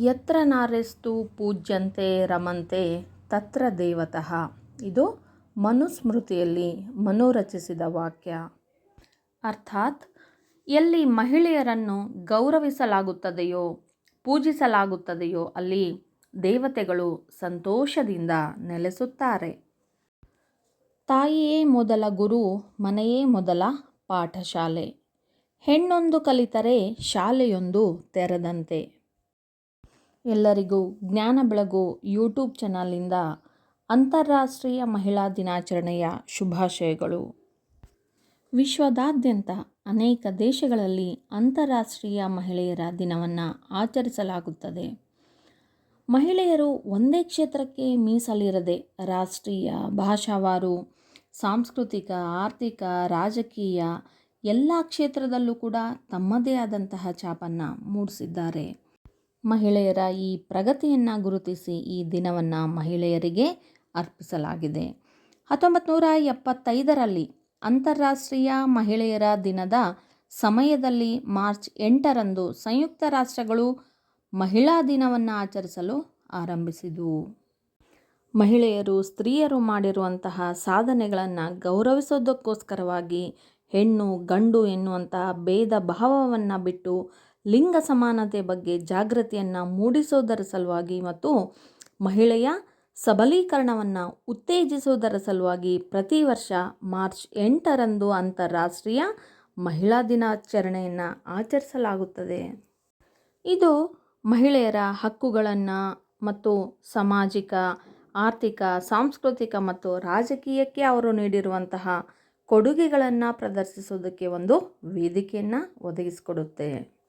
ಯತ್ರ ನಾರೆಸ್ತು ಪೂಜ್ಯಂತೆ ರಮಂತೆ ತತ್ರ ದೇವತಃ. ಇದು ಮನುಸ್ಮೃತಿಯಲ್ಲಿ ಮನೋರಚಿಸಿದ ವಾಕ್ಯ. ಅರ್ಥಾತ್, ಎಲ್ಲಿ ಮಹಿಳೆಯರನ್ನು ಗೌರವಿಸಲಾಗುತ್ತದೆಯೋ, ಪೂಜಿಸಲಾಗುತ್ತದೆಯೋ, ಅಲ್ಲಿ ದೇವತೆಗಳು ಸಂತೋಷದಿಂದ ನೆಲೆಸುತ್ತಾರೆ. ತಾಯಿಯೇ ಮೊದಲ ಗುರು, ಮನೆಯೇ ಮೊದಲ ಪಾಠಶಾಲೆ. ಹೆಣ್ಣೊಂದು ಕಲಿತರೆ ಶಾಲೆಯೊಂದು ತೆರೆದಂತೆ. ಎಲ್ಲರಿಗೂ ಜ್ಞಾನ ಬೆಳಗು ಯೂಟ್ಯೂಬ್ ಚಾನಲಿಂದ ಅಂತಾರಾಷ್ಟ್ರೀಯ ಮಹಿಳಾ ದಿನಾಚರಣೆಯ ಶುಭಾಶಯಗಳು. ವಿಶ್ವದಾದ್ಯಂತ ಅನೇಕ ದೇಶಗಳಲ್ಲಿ ಅಂತಾರಾಷ್ಟ್ರೀಯ ಮಹಿಳೆಯರ ದಿನವನ್ನು ಆಚರಿಸಲಾಗುತ್ತದೆ. ಮಹಿಳೆಯರು ಒಂದೇ ಕ್ಷೇತ್ರಕ್ಕೆ ಮೀಸಲಿರದೆ ರಾಷ್ಟ್ರೀಯ, ಭಾಷಾವಾರು, ಸಾಂಸ್ಕೃತಿಕ, ಆರ್ಥಿಕ, ರಾಜಕೀಯ ಎಲ್ಲ ಕ್ಷೇತ್ರದಲ್ಲೂ ಕೂಡ ತಮ್ಮದೇ ಆದಂತಹ ಛಾಪನ್ನು ಮೂಡಿಸಿದ್ದಾರೆ. ಮಹಿಳೆಯರ ಈ ಪ್ರಗತಿಯನ್ನು ಗುರುತಿಸಿ ಈ ದಿನವನ್ನು ಮಹಿಳೆಯರಿಗೆ ಅರ್ಪಿಸಲಾಗಿದೆ. ಹತ್ತೊಂಬತ್ತು ನೂರ ಎಪ್ಪತ್ತೈದರಲ್ಲಿ ಅಂತಾರಾಷ್ಟ್ರೀಯ ಮಹಿಳೆಯರ ದಿನದ ಸಮಯದಲ್ಲಿ ಮಾರ್ಚ್ ಎಂಟರಂದು ಸಂಯುಕ್ತ ರಾಷ್ಟ್ರಗಳು ಮಹಿಳಾ ದಿನವನ್ನು ಆಚರಿಸಲು ಆರಂಭಿಸಿದವು. ಮಹಿಳೆಯರು ಸ್ತ್ರೀಯರು ಮಾಡಿರುವಂತಹ ಸಾಧನೆಗಳನ್ನು ಗೌರವಿಸೋದಕ್ಕೋಸ್ಕರವಾಗಿ ಹೆಣ್ಣು ಗಂಡು ಎನ್ನುವಂತಹ ಭೇದ ಭಾವವನ್ನು ಬಿಟ್ಟು ಲಿಂಗ ಸಮಾನತೆ ಬಗ್ಗೆ ಜಾಗೃತಿಯನ್ನು ಮೂಡಿಸೋದರ ಸಲುವಾಗಿ ಮತ್ತು ಮಹಿಳೆಯ ಸಬಲೀಕರಣವನ್ನು ಉತ್ತೇಜಿಸುವುದರ ಸಲುವಾಗಿ ಪ್ರತಿ ವರ್ಷ ಮಾರ್ಚ್ ಎಂಟರಂದು ಅಂತಾರಾಷ್ಟ್ರೀಯ ಮಹಿಳಾ ದಿನಾಚರಣೆಯನ್ನು ಆಚರಿಸಲಾಗುತ್ತದೆ. ಇದು ಮಹಿಳೆಯರ ಹಕ್ಕುಗಳನ್ನು ಮತ್ತು ಸಾಮಾಜಿಕ, ಆರ್ಥಿಕ, ಸಾಂಸ್ಕೃತಿಕ ಮತ್ತು ರಾಜಕೀಯಕ್ಕೆ ಅವರು ನೀಡಿರುವಂತಹ ಕೊಡುಗೆಗಳನ್ನು ಪ್ರದರ್ಶಿಸೋದಕ್ಕೆ ಒಂದು ವೇದಿಕೆಯನ್ನು ಒದಗಿಸಿಕೊಡುತ್ತೆ.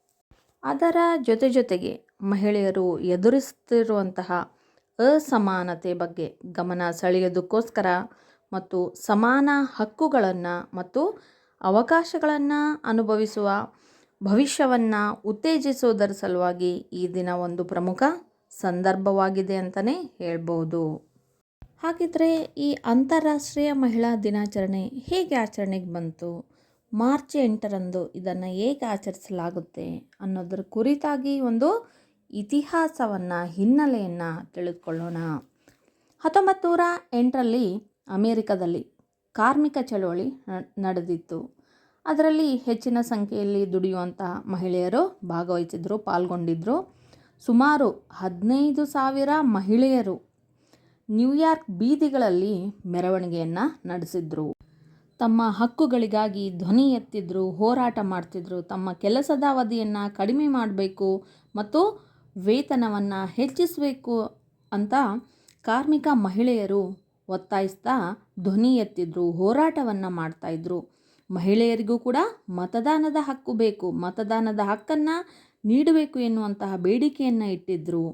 ಅದರ ಜೊತೆ ಜೊತೆಗೆ ಮಹಿಳೆಯರು ಎದುರಿಸುತ್ತಿರುವಂತಹ ಅಸಮಾನತೆ ಬಗ್ಗೆ ಗಮನ ಸೆಳೆಯೋದಕ್ಕೋಸ್ಕರ ಮತ್ತು ಸಮಾನ ಹಕ್ಕುಗಳನ್ನು ಮತ್ತು ಅವಕಾಶಗಳನ್ನು ಅನುಭವಿಸುವ ಭವಿಷ್ಯವನ್ನು ಉತ್ತೇಜಿಸುವುದರ ಸಲುವಾಗಿ ಈ ದಿನ ಒಂದು ಪ್ರಮುಖ ಸಂದರ್ಭವಾಗಿದೆ ಅಂತಲೇ ಹೇಳ್ಬೋದು. ಹಾಗಿದ್ರೆ ಈ ಅಂತಾರಾಷ್ಟ್ರೀಯ ಮಹಿಳಾ ದಿನಾಚರಣೆ ಹೇಗೆ ಆಚರಣೆಗೆ ಬಂತು? ಮಾರ್ಚ್ ಎಂಟರಂದು ಇದನ್ನು ಹೇಗೆ ಆಚರಿಸಲಾಗುತ್ತೆ ಅನ್ನೋದರ ಕುರಿತಾಗಿ ಒಂದು ಇತಿಹಾಸವನ್ನು, ಹಿನ್ನೆಲೆಯನ್ನು ತಿಳಿದುಕೊಳ್ಳೋಣ. ಹತ್ತೊಂಬತ್ತು ನೂರ ಎಂಟರಲ್ಲಿ ಅಮೇರಿಕದಲ್ಲಿ ಕಾರ್ಮಿಕ ಚಳವಳಿ ನಡೆದಿತ್ತು. ಅದರಲ್ಲಿ ಹೆಚ್ಚಿನ ಸಂಖ್ಯೆಯಲ್ಲಿ ದುಡಿಯುವಂಥ ಮಹಿಳೆಯರು ಭಾಗವಹಿಸಿದ್ರು ಪಾಲ್ಗೊಂಡಿದ್ದರು ಸುಮಾರು ಹದಿನೈದು ಸಾವಿರ ಮಹಿಳೆಯರು ನ್ಯೂಯಾರ್ಕ್ ಬೀದಿಗಳಲ್ಲಿ ಮೆರವಣಿಗೆಯನ್ನು ನಡೆಸಿದ್ರು. ತಮ್ಮ ಹಕ್ಕುಗಳಿಗಾಗಿ ಧ್ವನಿ ಎತ್ತಿದ್ರು, ಹೋರಾಟ ಮಾಡ್ತಿದ್ರು, ತಮ್ಮ ಕೆಲಸದ ಅವಧಿಯನ್ನು ಕಡಿಮೆ ಮಾಡಬೇಕು ಮತ್ತು ವೇತನವನ್ನು ಹೆಚ್ಚಿಸಬೇಕು ಅಂತ ಕಾರ್ಮಿಕ ಮಹಿಳೆಯರು ಒತ್ತಾಯಿಸ್ತಾ ಧ್ವನಿ ಎತ್ತಿದ್ರು, ಹೋರಾಟವನ್ನು ಮಾಡ್ತಾಯಿದ್ರು ಮಹಿಳೆಯರಿಗೂ ಕೂಡ ಮತದಾನದ ಹಕ್ಕು ಬೇಕು, ಮತದಾನದ ಹಕ್ಕನ್ನು ನೀಡಬೇಕು ಎನ್ನುವಂತಹ ಬೇಡಿಕೆಯನ್ನು ಇಟ್ಟಿದ್ದರು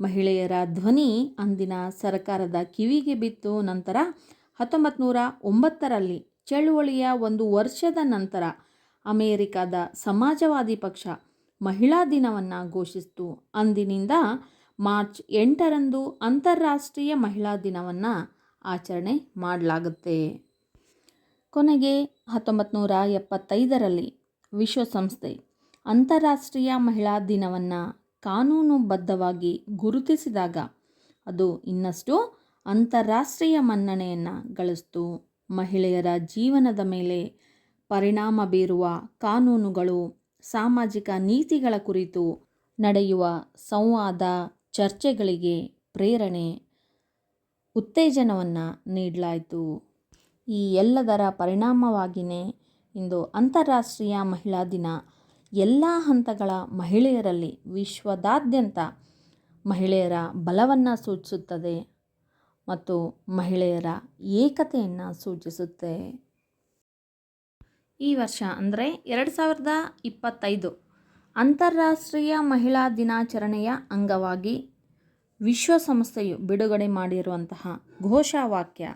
ಮಹಿಳೆಯರ ಧ್ವನಿ ಅಂದಿನ ಸರ್ಕಾರದ ಕಿವಿಗೆ ಬಿತ್ತು, ನಂತರ ಹತ್ತೊಂಬತ್ತು ನೂರ ಒಂಬತ್ತರಲ್ಲಿ ಚಳುವಳಿಯ ಒಂದು ವರ್ಷದ ನಂತರ ಅಮೇರಿಕಾದ ಸಮಾಜವಾದಿ ಪಕ್ಷ ಮಹಿಳಾ ದಿನವನ್ನು ಘೋಷಿಸಿತು. ಅಂದಿನಿಂದ ಮಾರ್ಚ್ ಎಂಟರಂದು ಅಂತಾರಾಷ್ಟ್ರೀಯ ಮಹಿಳಾ ದಿನವನ್ನು ಆಚರಣೆ ಮಾಡಲಾಗುತ್ತೆ. ಕೊನೆಗೆ ಹತ್ತೊಂಬತ್ತು ನೂರ ಎಪ್ಪತ್ತೈದರಲ್ಲಿ ವಿಶ್ವಸಂಸ್ಥೆ ಅಂತಾರಾಷ್ಟ್ರೀಯ ಮಹಿಳಾ ದಿನವನ್ನು ಕಾನೂನುಬದ್ಧವಾಗಿ ಗುರುತಿಸಿದಾಗ ಅದು ಇನ್ನಷ್ಟು ಅಂತಾರಾಷ್ಟ್ರೀಯ ಮನ್ನಣೆಯನ್ನು ಗಳಿಸ್ತು. ಮಹಿಳೆಯರ ಜೀವನದ ಮೇಲೆ ಪರಿಣಾಮ ಬೀರುವ ಕಾನೂನುಗಳು, ಸಾಮಾಜಿಕ ನೀತಿಗಳ ಕುರಿತು ನಡೆಯುವ ಸಂವಾದ ಚರ್ಚೆಗಳಿಗೆ ಪ್ರೇರಣೆ, ಉತ್ತೇಜನವನ್ನು ನೀಡಲಾಯಿತು. ಈ ಎಲ್ಲದರ ಪರಿಣಾಮವಾಗಿಯೇ ಇಂದು ಅಂತಾರಾಷ್ಟ್ರೀಯ ಮಹಿಳಾ ದಿನ. ಎಲ್ಲ ಹಂತಗಳ ಮಹಿಳೆಯರಲ್ಲಿ ವಿಶ್ವದಾದ್ಯಂತ ಮಹಿಳೆಯರ ಬಲವನ್ನು ಸೂಚಿಸುತ್ತದೆ. ಮತ್ತು ಮಹಿಳೆಯರ ಏಕತೆಯನ್ನು ಸೂಚಿಸುತ್ತೆ. ಈ ವರ್ಷ ಅಂದರೆ ಎರಡು ಸಾವಿರದ ಇಪ್ಪತ್ತೈದು ಅಂತಾರಾಷ್ಟ್ರೀಯ ಮಹಿಳಾ ದಿನಾಚರಣೆಯ ಅಂಗವಾಗಿ ವಿಶ್ವಸಂಸ್ಥೆಯು ಬಿಡುಗಡೆ ಮಾಡಿರುವಂತಹ ಘೋಷವಾಕ್ಯ,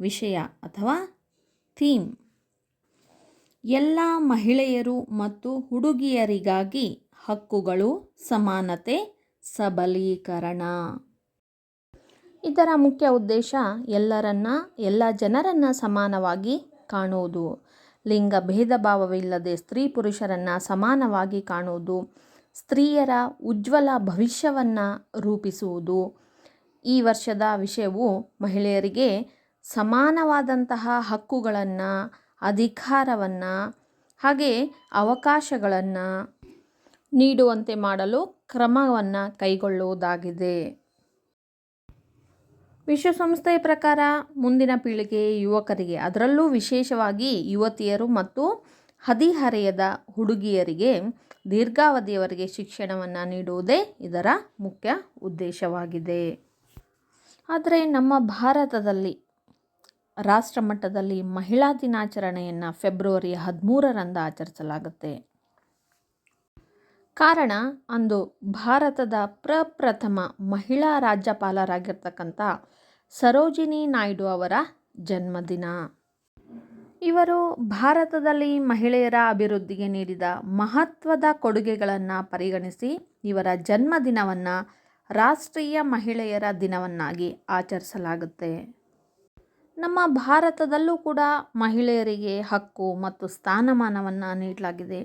ವಿಷಯ ಅಥವಾ ಥೀಮ್. ಎಲ್ಲ ಮಹಿಳೆಯರು ಮತ್ತು ಹುಡುಗಿಯರಿಗಾಗಿ ಹಕ್ಕುಗಳು, ಸಮಾನತೆ, ಸಬಲೀಕರಣ. ಇದರ ಮುಖ್ಯ ಉದ್ದೇಶ ಎಲ್ಲರನ್ನ, ಎಲ್ಲ ಜನರನ್ನು ಸಮಾನವಾಗಿ ಕಾಣುವುದು. ಲಿಂಗ ಭೇದ ಭಾವವಿಲ್ಲದೆ ಸ್ತ್ರೀ ಪುರುಷರನ್ನು ಸಮಾನವಾಗಿ ಕಾಣುವುದು. ಸ್ತ್ರೀಯರ ಉಜ್ವಲ ಭವಿಷ್ಯವನ್ನು ರೂಪಿಸುವುದು. ಈ ವರ್ಷದ ವಿಷಯವು ಮಹಿಳೆಯರಿಗೆ ಸಮಾನವಾದಂತಹ ಹಕ್ಕುಗಳನ್ನು, ಅಧಿಕಾರವನ್ನು, ಹಾಗೆ ಅವಕಾಶಗಳನ್ನು ನೀಡುವಂತೆ ಮಾಡಲು ಕ್ರಮವನ್ನು ಕೈಗೊಳ್ಳುವುದಾಗಿದೆ. ವಿಶ್ವಸಂಸ್ಥೆಯ ಪ್ರಕಾರ ಮುಂದಿನ ಪೀಳಿಗೆ ಯುವಕರಿಗೆ, ಅದರಲ್ಲೂ ವಿಶೇಷವಾಗಿ ಯುವತಿಯರು ಮತ್ತು ಹದಿಹರೆಯದ ಹುಡುಗಿಯರಿಗೆ ದೀರ್ಘಾವಧಿಯವರೆಗೆ ಶಿಕ್ಷಣವನ್ನು ನೀಡುವುದೇ ಇದರ ಮುಖ್ಯ ಉದ್ದೇಶವಾಗಿದೆ. ಆದರೆ ನಮ್ಮ ಭಾರತದಲ್ಲಿ ರಾಷ್ಟ್ರ ಮಟ್ಟದಲ್ಲಿ ಮಹಿಳಾ ದಿನಾಚರಣೆಯನ್ನು ಫೆಬ್ರವರಿ ಹದಿಮೂರರಂದು ಆಚರಿಸಲಾಗುತ್ತೆ. ಕಾರಣ, ಅಂದು ಭಾರತದ ಪ್ರಪ್ರಥಮ ಮಹಿಳಾ ರಾಜ್ಯಪಾಲರಾಗಿರ್ತಕ್ಕಂಥ ಸರೋಜಿನಿ ನಾಯ್ಡು ಅವರ ಜನ್ಮದಿನ. ಇವರು ಭಾರತದಲ್ಲಿ ಮಹಿಳೆಯರ ಅಭಿವೃದ್ಧಿಗೆ ನೀಡಿದ ಮಹತ್ವದ ಕೊಡುಗೆಗಳನ್ನು ಪರಿಗಣಿಸಿ ಇವರ ಜನ್ಮದಿನವನ್ನು ರಾಷ್ಟ್ರೀಯ ಮಹಿಳೆಯರ ದಿನವನ್ನಾಗಿ ಆಚರಿಸಲಾಗುತ್ತೆ. ನಮ್ಮ ಭಾರತದಲ್ಲೂ ಕೂಡ ಮಹಿಳೆಯರಿಗೆ ಹಕ್ಕು ಮತ್ತು ಸ್ಥಾನಮಾನವನ್ನು ನೀಡಲಾಗಿದೆ.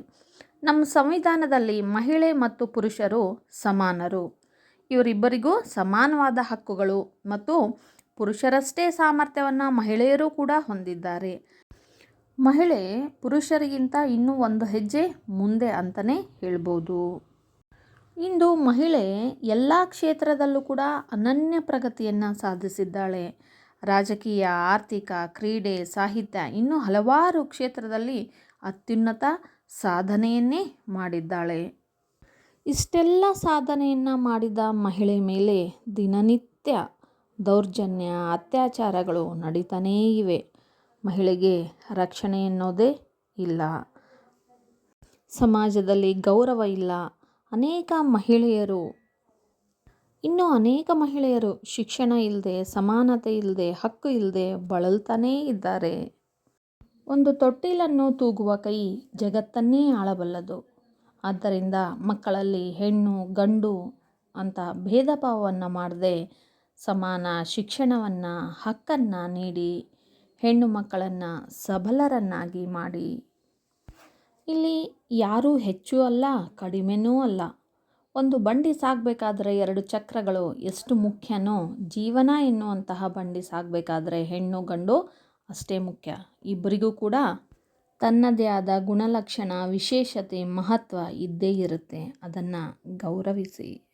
ನಮ್ಮ ಸಂವಿಧಾನದಲ್ಲಿ ಮಹಿಳೆ ಮತ್ತು ಪುರುಷರು ಸಮಾನರು. ಇವರಿಬ್ಬರಿಗೂ ಸಮಾನವಾದ ಹಕ್ಕುಗಳು ಮತ್ತು ಪುರುಷರಷ್ಟೇ ಸಾಮರ್ಥ್ಯವನ್ನು ಮಹಿಳೆಯರು ಕೂಡ ಹೊಂದಿದ್ದಾರೆ. ಮಹಿಳೆ ಪುರುಷರಿಗಿಂತ ಇನ್ನೂ ಒಂದು ಹೆಜ್ಜೆ ಮುಂದೆ ಅಂತಲೇ ಹೇಳ್ಬೋದು. ಇಂದು ಮಹಿಳೆ ಎಲ್ಲ ಕ್ಷೇತ್ರದಲ್ಲೂ ಕೂಡ ಅನನ್ಯ ಪ್ರಗತಿಯನ್ನು ಸಾಧಿಸಿದ್ದಾಳೆ. ರಾಜಕೀಯ, ಆರ್ಥಿಕ, ಕ್ರೀಡೆ, ಸಾಹಿತ್ಯ ಇನ್ನೂ ಹಲವಾರು ಕ್ಷೇತ್ರದಲ್ಲಿ ಅತ್ಯುನ್ನತ ಸಾಧನೆಯನ್ನೇ ಮಾಡಿದ್ದಾಳೆ. ಇಷ್ಟೆಲ್ಲ ಸಾಧನೆಯನ್ನು ಮಾಡಿದ ಮಹಿಳೆ ಮೇಲೆ ದಿನನಿತ್ಯ ದೌರ್ಜನ್ಯ, ಅತ್ಯಾಚಾರಗಳು ನಡೀತಾನೇ ಇವೆ. ಮಹಿಳೆಗೆ ರಕ್ಷಣೆ ಎನ್ನೋದೇ ಇಲ್ಲ. ಸಮಾಜದಲ್ಲಿ ಗೌರವ ಇಲ್ಲ. ಅನೇಕ ಮಹಿಳೆಯರು, ಇನ್ನೂ ಅನೇಕ ಮಹಿಳೆಯರು ಶಿಕ್ಷಣ ಇಲ್ಲದೆ ಸಮಾನತೆ ಇಲ್ಲದೆ ಹಕ್ಕು ಇಲ್ಲದೆ ಬಳಲ್ತಾನೇ ಇದ್ದಾರೆ. ಒಂದು ತೊಟ್ಟಿಲನ್ನು ತೂಗುವ ಕೈ ಜಗತ್ತನ್ನೇ ಆಳಬಲ್ಲದು. ಆದ್ದರಿಂದ ಮಕ್ಕಳಲ್ಲಿ ಹೆಣ್ಣು, ಗಂಡು ಅಂತ ಭೇದ ಭಾವವನ್ನು ಮಾಡದೆ ಸಮಾನ ಶಿಕ್ಷಣವನ್ನು, ಹಕ್ಕನ್ನು ನೀಡಿ ಹೆಣ್ಣು ಮಕ್ಕಳನ್ನು ಸಬಲರನ್ನಾಗಿ ಮಾಡಿ. ಇಲ್ಲಿ ಯಾರೂ ಹೆಚ್ಚು ಅಲ್ಲ, ಕಡಿಮೆನೂ ಅಲ್ಲ. ಒಂದು ಬಂಡಿ ಸಾಗಬೇಕಾದ್ರೆ ಎರಡು ಚಕ್ರಗಳು ಎಷ್ಟು ಮುಖ್ಯನೋ ಜೀವನ ಎನ್ನುವಂತಹ ಬಂಡಿ ಸಾಗಬೇಕಾದ್ರೆ ಹೆಣ್ಣು, ಗಂಡು ಅಷ್ಟೇ ಮುಖ್ಯ. ಇಬ್ಬರಿಗೂ ಕೂಡ ತನ್ನದೇ ಆದ ಗುಣಲಕ್ಷಣ ವಿಶೇಷತೆ ಮಹತ್ವ ಇದ್ದೇ ಇರುತ್ತೆ. ಅದನ್ನು ಗೌರವಿಸಿ.